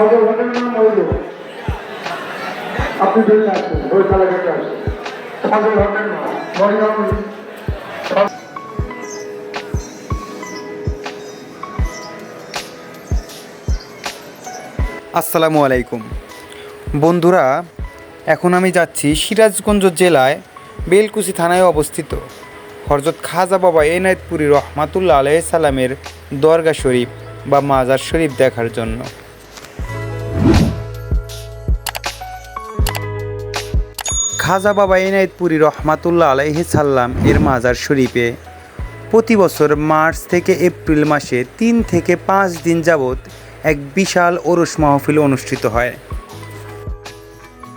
Hotel নাম হইল আপনি চলে আসছেন ওই কালাঘাটে আসছেন সদর হোটেল না মরিগাঁও আসসালামু আলাইকুম। বন্ধুরা, এখন আমি যাচ্ছি সিরাজগঞ্জ জেলায় বেলকুচি থানায় অবস্থিত। হরজত খাজা বাবা এনায়তপুরি রহমাতুল্লা আলাহ সালামের দরগা শরীফ বা মাজার শরীফ দেখার জন্য। খাজা বাবা এনায়তপুরি রহমাতুল্লাহ আলাইহি সাল্লাম এর মাজার শরীফে প্রতি বছর মার্চ থেকে এপ্রিল মাসে তিন থেকে পাঁচ দিন যাবৎ এক বিশাল ওরস মাহফিল অনুষ্ঠিত হয়।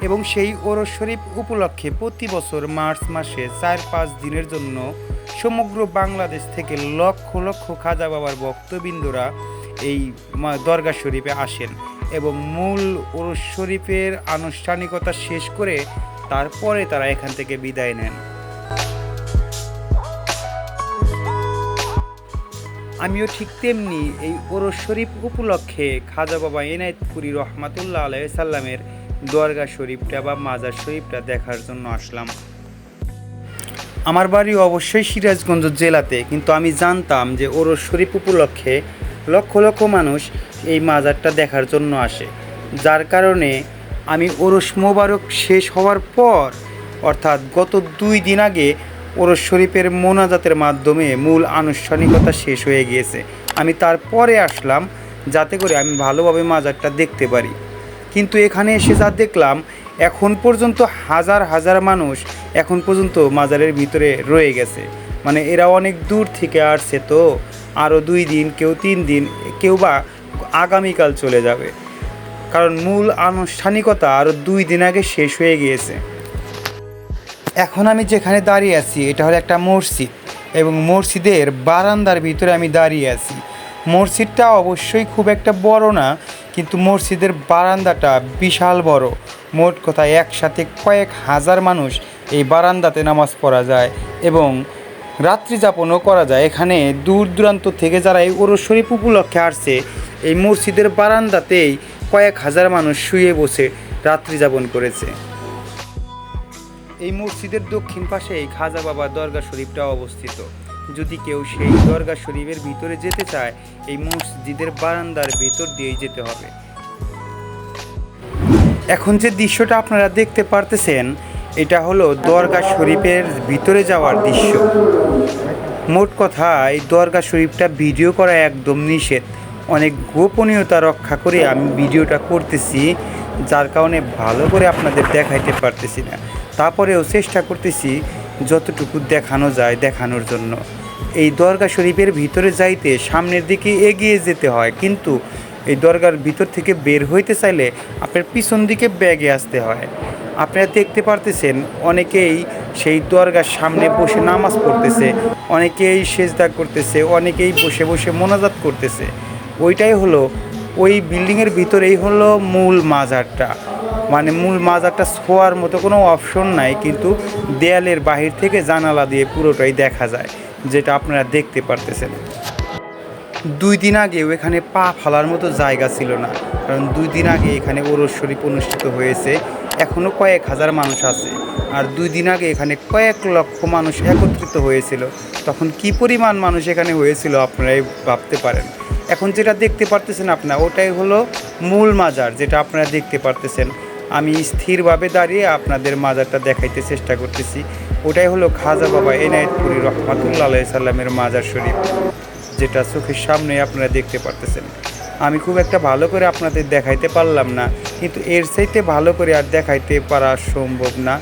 এবং সেই ওরস শরীফ উপলক্ষে প্রতি বছর মার্চ মাসে চার পাঁচ দিনের জন্য সমগ্র বাংলাদেশ থেকে লক্ষ লক্ষ খাজা বাবার ভক্তবৃন্দরা এই দরগা শরীফে আসেন। এবং মূল ওরস শরীফের আনুষ্ঠানিকতা শেষ করে তারপরে তারা এখান থেকে বিদায় নেন। আমিও ঠিক তেমনি এই ওরস শরীফ উপলক্ষে খাজা বাবা এনায়েতপুরি রহমাতুল্লাহ আলাই সাল্লামের দরগা শরীফটা বা মাজার শরীফটা দেখার জন্য আসলাম। আমার বাড়ি অবশ্যই সিরাজগঞ্জ জেলাতে, কিন্তু আমি জানতাম যে ওরস শরীফ উপলক্ষে লক্ষ লক্ষ মানুষ এই মাজারটা দেখার জন্য আসে। যার কারণে আমি ওরস মোবারক শেষ হওয়ার পর, অর্থাৎ গত দুই দিন আগে ওরস শরীফের মোনাজাতের মাধ্যমে মূল আনুষ্ঠানিকতা শেষ হয়ে গিয়েছে। আমি তারপরে আসলাম যাতে করে আমি ভালোভাবে মাজারটা দেখতে পারি। কিন্তু এখানে এসে যা দেখলাম, এখন পর্যন্ত হাজার হাজার মানুষ এখন পর্যন্ত মাজারের ভিতরে রয়ে গেছে। মানে এরা অনেক দূর থেকে আসছে তো। আরও দুই দিন, কেউ তিন দিন, কেউ বা আগামীকাল চলে যাবে। কারণ মূল আনুষ্ঠানিকতা আরও দুই দিন আগে শেষ হয়ে গিয়েছে। এখন আমি যেখানে দাঁড়িয়ে আছি, এটা হলো একটা মসজিদ এবং মসজিদের বারান্দার ভিতরে আমি দাঁড়িয়ে আছি। মসজিদটা অবশ্যই খুব একটা বড় না, কিন্তু মসজিদের বারান্দাটা বিশাল বড়। মোট কথা একসাথে কয়েক হাজার মানুষ এই বারান্দাতে নামাজ পড়া যায় এবং রাত্রি যাপনও করা যায়। এখানে দূর দূরান্ত থেকে যারা এই ওরস শরীফ উপলক্ষে আসছে, এই মসজিদের বারান্দাতেই কয়েক হাজার মানুষ শুয়ে বসে রাত্রি যাপন করেছে। এই মসজিদের দক্ষিণ পাশে এই খাজা বাবা দরগা শরীফটা অবস্থিত। যদি কেউ সেই দরগা শরীফের ভিতরে যেতে চায়, এই মসজিদের বারান্দার ভেতর দিয়েই যেতে হবে। এখন যে দৃশ্যটা আপনারা দেখতে পারতেছেন এটা হলো দরগা শরীফের ভিতরে যাওয়ার দৃশ্য। মোট কথা, এই দরগা শরীফটা ভিডিও করা একদম নিষেধ। অনেক গোপনীয়তা রক্ষা করে আমি ভিডিওটা করতেছি, যার কারণে ভালো করে আপনাদের দেখাইতে পারতেছি না। তারপরেও চেষ্টা করতেছি যতটুকু দেখানো যায় দেখানোর জন্য। এই দরগা শরীফের ভিতরে যাইতে সামনের দিকে এগিয়ে যেতে হয়, কিন্তু এই দরগার ভিতর থেকে বের হইতে চাইলে আপনার পিছন দিকে ব্যাগে আসতে হয়। আপনারা দেখতে পারতেছেন, অনেকেই সেই দরগার সামনে বসে নামাজ পড়তেছে, অনেকেই সেজদা করতেছে, অনেকেই বসে বসে মোনাজাত করতেছে। ওইটাই হলো, ওই বিল্ডিংয়ের ভিতরেই হলো মূল মাজারটা। মানে মূল মাজারটা ছোঁয়ার মতো কোনো অপশন নাই, কিন্তু দেয়ালের বাহির থেকে জানালা দিয়ে পুরোটাই দেখা যায়, যেটা আপনারা দেখতে পারতেছেন। দুই দিন আগেও এখানে পা ফেলার মতো জায়গা ছিল না, কারণ দুই দিন আগে এখানে ওরস শরীফ অনুষ্ঠিত হয়েছে। এখনও কয়েক হাজার মানুষ আছে। আর দুই দিন আগে এখানে কয়েক লক্ষ মানুষ একত্রিত হয়েছিল। তখন কি পরিমাণ মানুষ এখানে হয়েছিল আপনারাই ভাবতে পারেন। এখন যেটা দেখতে পারতেছেন আপনার, ওটাই হলো মূল মাজার যেটা আপনারা দেখতে পারতেছেন। আমি স্থিরভাবে দাঁড়িয়ে আপনাদের মাজারটা দেখাইতে চেষ্টা করতেছি। ওটাই হলো খাজা বাবা এনায়েতপুরি রহমাতুল্লা সাল্লামের মাজার শরীফ, যেটা চোখের সামনে আপনারা দেখতে পারতেছেন। আমি খুব একটা ভালো করে আপনাদের দেখাইতে পারলাম না। কিন্তু এর চাইতে ভালো করে আর দেখাইতে পারা সম্ভব না।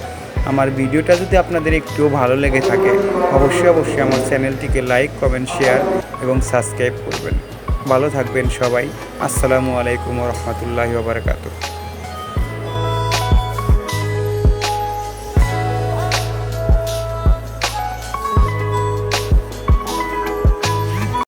আমার ভিডিওটা যদি আপনাদের একটুও ভালো লেগে থাকে, অবশ্যই অবশ্যই আমার চ্যানেলটিকে লাইক, কমেন্ট, শেয়ার এবং সাবস্ক্রাইব করবেন। ভালো থাকবেন সবাই। আসসালামু আলাইকুম রহমতুল্লাহ বারকাতুহ।